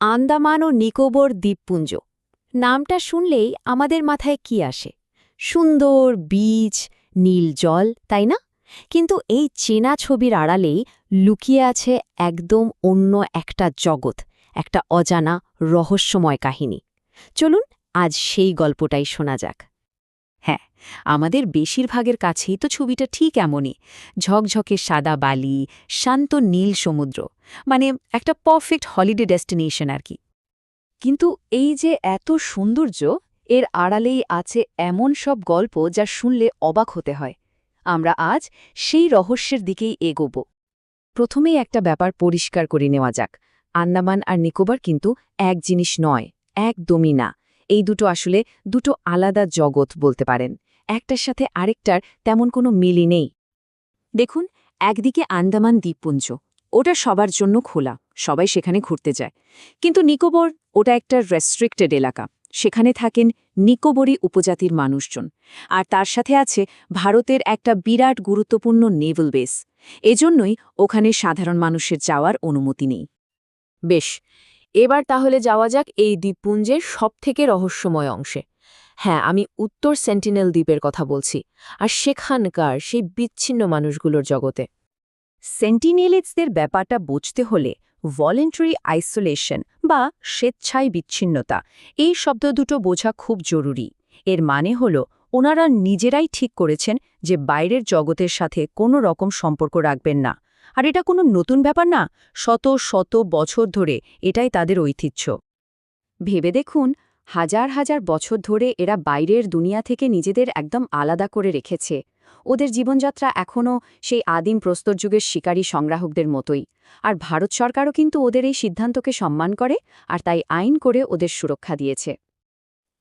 আন্দামান ও নিকোবর দ্বীপপুঞ্জ। নামটা শুনলেই আমাদের মাথায় কি আসে? সুন্দর, বীজ, নীল জল, তাই না? কিন্তু এই চেনা ছবির আড়ালেই লুকিয়ে আছে একদম অন্য একটা জগৎ, একটা অজানা রহস্যময় কাহিনী। চলুন আজ সেই গল্পটাই শোনা যাক। হ্যাঁ আমাদের বেশিরভাগের কাছেই তো ছবিটা ঠিক এমনই। ঝকঝকে সাদা বালি, শান্ত নীল সমুদ্র মানে একটা পারফেক্ট হলিডে ডেস্টিনেশন আর কি। কিন্তু এই যে এত সৌন্দর্য, এর আড়ালেই আছে এমন সব গল্প যা শুনলে অবাক হতে হয়। আমরা আজ সেই রহস্যের দিকেই এগোব। প্রথমেই একটা ব্যাপার পরিষ্কার করে নেওয়া যাক। আন্দামান আর নিকোবর কিন্তু এক জিনিস নয়, একদমই না। এই দুটো আসলে দুটো আলাদা জগৎ বলতে পারেন। একটার সাথে আরেকটার তেমন কোনো মিলই নেই। দেখুন, একদিকে আন্দামান দ্বীপপুঞ্জ, ওটা সবার জন্য খোলা, সবাই সেখানে ঘুরতে যায়। কিন্তু নিকোবর, ওটা একটা রেস্ট্রিক্টেড এলাকা, সেখানে থাকেন নিকোবরী উপজাতির মানুষজন। আর তার সাথে আছে ভারতের একটা বিরাট গুরুত্বপূর্ণ নেভেল বেস। এজন্যই ওখানে সাধারণ মানুষের যাওয়ার অনুমতি নেই। বেশ এবার তাহলে যাওয়া যাক এই দ্বীপপুঞ্জের সবথেকে রহস্যময় অংশে। হ্যাঁ আমি উত্তর সেন্টিনেল দ্বীপের কথা বলছি, আর সেখানকার সেই বিচ্ছিন্ন মানুষগুলোর জগতে। সেন্টিনেলিটসদের ব্যাপারটা বুঝতে হলে ভলেন্টারি আইসোলেশন বা স্বেচ্ছায় বিচ্ছিন্নতা, এই শব্দ দুটো বোঝা খুব জরুরি। এর মানে হল, ওনারা নিজেরাই ঠিক করেছেন যে বাইরের জগতের সাথে কোনো রকম সম্পর্ক রাখবেন না। আর এটা কোনো নতুন ব্যাপার না, শত শত বছর ধরে এটাই তাদের ঐতিহ্য। ভেবে দেখুন, হাজার হাজার বছর ধরে এরা বাইরের দুনিয়া থেকে নিজেদের একদম আলাদা করে রেখেছে। ওদের জীবনযাত্রা এখনও সেই আদিম প্রস্তর যুগের শিকারী সংগ্রাহকদের মতোই। আর ভারত সরকারও কিন্তু ওদের এই সিদ্ধান্তকে সম্মান করে আর তাই আইন করে ওদের সুরক্ষা দিয়েছে।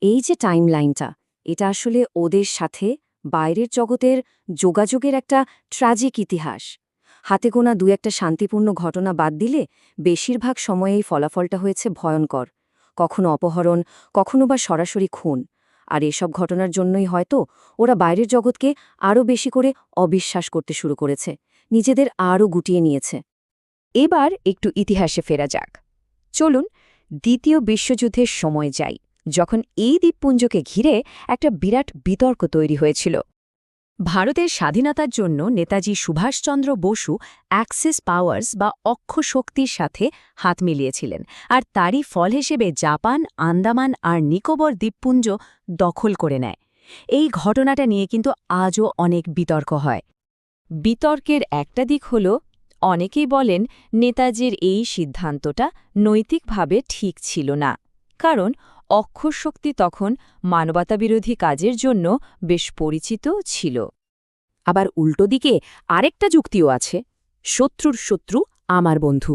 এই যে টাইমলাইনটা, এটা আসলে ওদের সাথে বাইরের জগতের যোগাযোগের একটা ট্র্যাজিক ইতিহাস। হাতে গোনা দু একটা শান্তিপূর্ণ ঘটনা বাদ দিলে বেশিরভাগ সময়েই ফলাফলটা হয়েছে ভয়ঙ্কর। কখনো অপহরণ, কখনো বা সরাসরি খুন। আর এসব ঘটনার জন্যই হয়তো ওরা বাইরের জগৎকে আরও বেশি করে অবিশ্বাস করতে শুরু করেছে, নিজেদের আরও গুটিয়ে নিয়েছে। এবার একটু ইতিহাসে ফেরা যাক। চলুন, দ্বিতীয় বিশ্বযুদ্ধের সময় যাই, যখন এই দ্বীপপুঞ্জকে ঘিরে একটা বিরাট বিতর্ক তৈরি হয়েছিল। ভারতের স্বাধীনতার জন্য নেতাজি সুভাষচন্দ্র বসু অ্যাক্সিস পাওয়ার্স বা অক্ষ শক্তির সাথে হাত মিলিয়েছিলেন আর তারই ফল হিসেবে জাপান, আন্দামান আর নিকোবর দ্বীপপুঞ্জ দখল করে নেয়। এই ঘটনাটা নিয়ে কিন্তু আজও অনেক বিতর্ক হয়। বিতর্কের একটা দিক হল, অনেকেই বলেন নেতাজির এই সিদ্ধান্তটা নৈতিকভাবে ঠিক ছিল না। কারণ অক্ষশক্তি তখন মানবতাবিরোধী কাজের জন্য বেশ পরিচিত ছিল। আবার উল্টো দিকে আরেকটা যুক্তিও আছে, শত্রুর শত্রু আমার বন্ধু।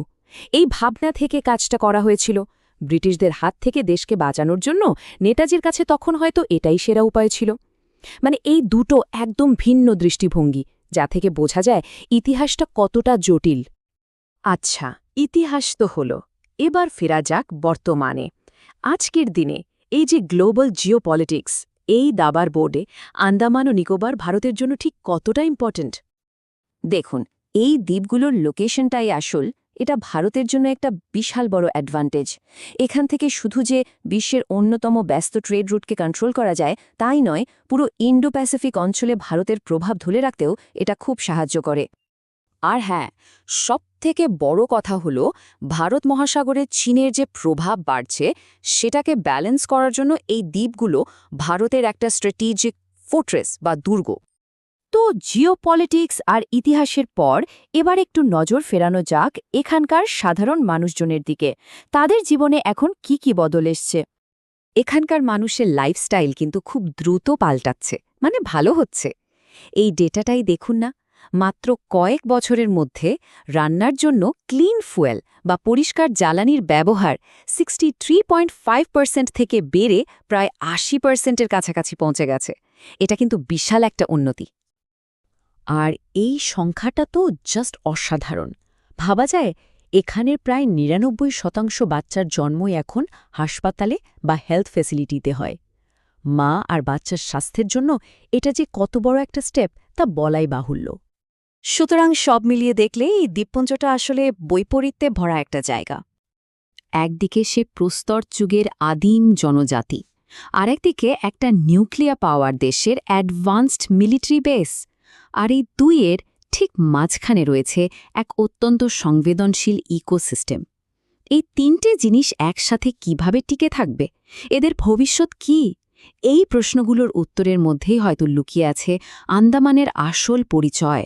এই ভাবনা থেকে কাজটা করা হয়েছিল। ব্রিটিশদের হাত থেকে দেশকে বাঁচানোর জন্য নেতাজির কাছে তখন হয়তো এটাই সেরা উপায় ছিল। মানে এই দুটো একদম ভিন্ন দৃষ্টিভঙ্গি, যা থেকে বোঝা যায় ইতিহাসটা কতটা জটিল। আচ্ছা ইতিহাস তো হল, এবার ফেরা যাক বর্তমানে। আজকের দিনে এই যে গ্লোবাল জিওপলিটিক্স, এই দাবার বোর্ডে আন্দামান ও নিকোবর ভারতের জন্য ঠিক কতটা ইম্পর্ট্যান্ট? দেখুন, এই দ্বীপগুলোর লোকেশনটাই আসল, এটা ভারতের জন্য একটা বিশাল বড় অ্যাডভান্টেজ। এখান থেকে শুধু যে বিশ্বের অন্যতম ব্যস্ত ট্রেড রুটকে কন্ট্রোল করা যায়, তাই নয়, পুরো ইন্ডো প্যাসিফিক অঞ্চলে ভারতের প্রভাব ধরে রাখতেও এটা খুব সাহায্য করে। আর হ্যাঁ সবথেকে বড় কথা হল, ভারত মহাসাগরে চীনের যে প্রভাব বাড়ছে, সেটাকে ব্যালেন্স করার জন্য এই দ্বীপগুলো ভারতের একটা স্ট্র্যাটেজিক ফোর্ট্রেস বা দুর্গ। তো জিওপলিটিক্স আর ইতিহাসের পর, এবার একটু নজর ফেরানো যাক এখানকার সাধারণ মানুষজনের দিকে। তাদের জীবনে এখন কি কি বদল এসছে? এখানকার মানুষের লাইফস্টাইল কিন্তু খুব দ্রুত পাল্টাচ্ছে মানে ভালো হচ্ছে। এই ডেটাটাই দেখুন না মাত্র কয়েক বছরের মধ্যে রান্নার জন্য ক্লিন ফুয়েল বা পরিষ্কার জ্বালানির ব্যবহার সিক্সটি থেকে বেড়ে প্রায় আশি পার্সেন্টের কাছাকাছি পৌঁছে গেছে। এটা কিন্তু বিশাল একটা উন্নতি। আর এই সংখ্যাটা তো জাস্ট অসাধারণ। ভাবা যায় এখানের প্রায় নিরানব্বই শতাংশ বাচ্চার জন্মই এখন হাসপাতালে বা হেলথ ফেসিলিটিতে হয়। মা আর বাচ্চার স্বাস্থ্যের জন্য এটা যে কত বড় একটা স্টেপ তা বলাই বাহুল্য। সুতরাং সব মিলিয়ে দেখলে এই দ্বীপপুঞ্জটা আসলে বৈপরীত্যে ভরা একটা জায়গা। একদিকে সে প্রস্তর যুগের আদিম জনজাতি, আরেকদিকে একটা নিউক্লিয়ার পাওয়ার দেশের অ্যাডভান্সড মিলিটারি বেস, আর এই দুইয়ের ঠিক মাঝখানে রয়েছে এক অত্যন্ত সংবেদনশীল ইকোসিস্টেম। এই তিনটে জিনিস একসাথে কীভাবে টিকে থাকবে? এদের ভবিষ্যৎ কি? এই প্রশ্নগুলোর উত্তরের মধ্যেই হয়তো লুকিয়ে আছে আন্দামানের আসল পরিচয়।